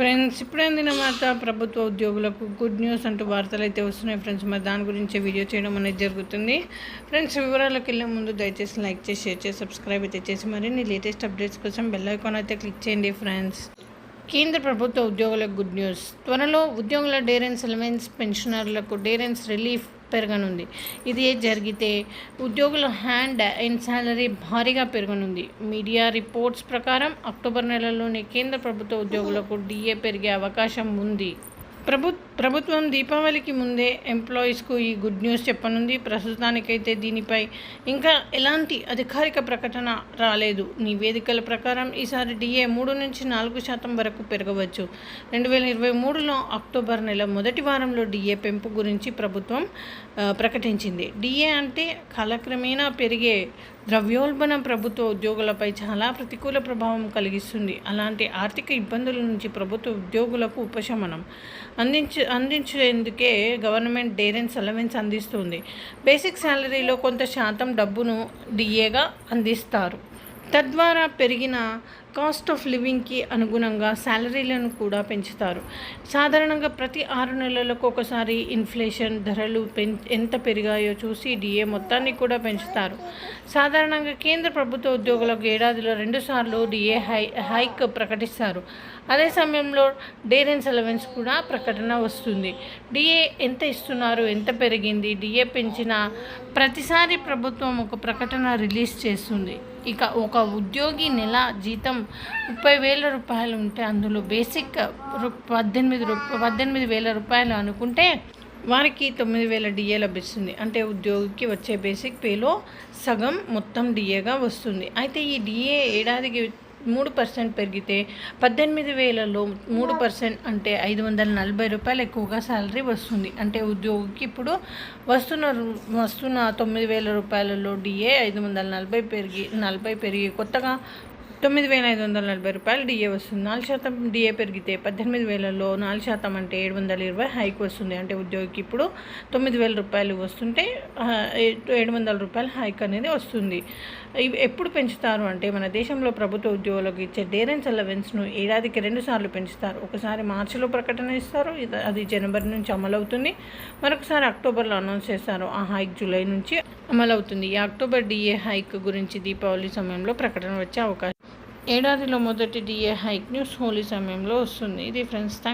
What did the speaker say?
Friends ఇప్పుడైందిన మాట ప్రభుత్వ ఉద్యోగులకు గుడ్ న్యూస్ అంటూ వార్తలు అయితే వస్తున్నాయి ఫ్రెండ్స్. మరి దాని గురించి వీడియో చేయడం అనేది జరుగుతుంది. ఫ్రెండ్స్ వివరాలకు వెళ్ళే ముందు దయచేసి లైక్ చేసి షేర్ చేసి సబ్స్క్రైబ్ అయితే చేసి మరిన్ని లేటెస్ట్ అప్డేట్స్ కోసం బెల్ ఐకాన్ అయితే క్లిక్ చేయండి ఫ్రెండ్స్. కేంద్ర ప్రభుత్వ ఉద్యోగులకు గుడ్ న్యూస్. త్వరలో ఉద్యోగుల డేరెన్స్ అలవెన్స్ పెన్షనర్లకు డేరెన్స్ రిలీఫ్ పెరగనుంది. ఇది జరిగితే ఉద్యోగుల హ్యాండ్ అండ్ శాలరీ భారీగా పెరగనుంది. మీడియా రిపోర్ట్స్ ప్రకారం అక్టోబర్ నెలలోనే కేంద్ర ప్రభుత్వ ఉద్యోగులకు డిఏ పెరిగే అవకాశం ఉంది. ప్రభు ప్రభుత్వం దీపావళికి ముందే ఎంప్లాయీస్కు ఈ గుడ్ న్యూస్ చెప్పనుంది. ప్రస్తుతానికైతే దీనిపై ఇంకా ఎలాంటి అధికారిక ప్రకటన రాలేదు. నివేదికల ప్రకారం ఈసారి డిఏ మూడు నుంచి నాలుగు శాతం వరకు పెరగవచ్చు. రెండు వేల ఇరవై మూడులో అక్టోబర్ నెల మొదటి వారంలో డిఏ పెంపు గురించి ప్రభుత్వం ప్రకటించింది. డిఏ అంటే కాలక్రమేణా పెరిగే ద్రవ్యోల్బణం ప్రభుత్వ ఉద్యోగులపై చాలా ప్రతికూల ప్రభావం కలిగిస్తుంది. అలాంటి ఆర్థిక ఇబ్బందుల నుంచి ప్రభుత్వ ఉద్యోగులకు ఉపశమనం అందించ అందించేందుకే గవర్నమెంట్ డేరెన్స్ అలవెన్స్ అందిస్తుంది. బేసిక్ శాలరీలో కొంత శాతం డబ్బును డిఏగా అందిస్తారు. తద్వారా పెరిగిన కాస్ట్ ఆఫ్ లివింగ్కి అనుగుణంగా శాలరీలను కూడా పెంచుతారు. సాధారణంగా ప్రతి ఆరు నెలలకు ఒకసారి ఇన్ఫ్లేషన్ ధరలు పెం ఎంత పెరిగాయో చూసి డిఏ మొత్తాన్ని కూడా పెంచుతారు. సాధారణంగా కేంద్ర ప్రభుత్వ ఉద్యోగులకు ఏడాదిలో రెండుసార్లు డిఏ హై హైక్ ప్రకటిస్తారు. అదే సమయంలో డేరెన్స్ అలవెన్స్ కూడా ప్రకటన వస్తుంది. డిఏ ఎంత ఇస్తున్నారు ఎంత పెరిగింది డిఏ పెంచిన ప్రతిసారి ప్రభుత్వం ఒక ప్రకటన రిలీజ్ చేస్తుంది. ఇక ఒక ఉద్యోగి నెల జీతం ముప్పై వేల రూపాయలు ఉంటే అందులో బేసిక్ పద్దెనిమిది రూ పద్దెనిమిది వేల రూపాయలు అనుకుంటే వారికి తొమ్మిది వేల డిఏ లభిస్తుంది అంటే ఉద్యోగికి వచ్చే బేసిక్ పేలో సగం మొత్తం డిఏగా వస్తుంది. అయితే ఈ డిఏ ఏడాదికి మూడు పర్సెంట్ పెరిగితే పద్దెనిమిది వేలలో మూడు పర్సెంట్ అంటే ఐదు వందల నలభై రూపాయలు ఎక్కువగా శాలరీ వస్తుంది. అంటే ఉద్యోగికి ఇప్పుడు వస్తున్న వస్తున్న తొమ్మిది వేల రూపాయలలో డిఏ ఐదు వందల నలభై పెరిగి నలభై పెరిగి కొత్తగా తొమ్మిది వేల ఐదు వందల నలభై రూపాయలు డిఏ వస్తుంది. నాలుగు శాతం డిఏ పెరిగితే పద్దెనిమిది వేలలో నాలుగు శాతం అంటే ఏడు వందల ఇరవై హైక్ వస్తుంది. అంటే ఉద్యోగికి ఇప్పుడు తొమ్మిది వేల రూపాయలు వస్తుంటే ఏడు వందల రూపాయలు హైక్ అనేది వస్తుంది. ఇవి ఎప్పుడు పెంచుతారు అంటే మన దేశంలో ప్రభుత్వ ఉద్యోగులకు ఇచ్చే డేరెన్స్ అలవెన్స్ను ఏడాదికి రెండు సార్లు పెంచుతారు. ఒకసారి మార్చిలో ప్రకటన ఇస్తారు. అది జనవరి నుంచి అమలవుతుంది మరొకసారి అక్టోబర్లో అనౌన్స్ చేస్తారు. ఆ హైక్ జూలై నుంచి అమలవుతుంది ఈ అక్టోబర్ డిఏ హైక్ గురించి దీపావళి సమయంలో ప్రకటన వచ్చే అవకాశం ఏడాదిలో మొదటి డిఏ హైక్ న్యూస్ హోలీ సమయంలో వస్తుంది. ఇది ఫ్రెండ్స్ థ్యాంక్స్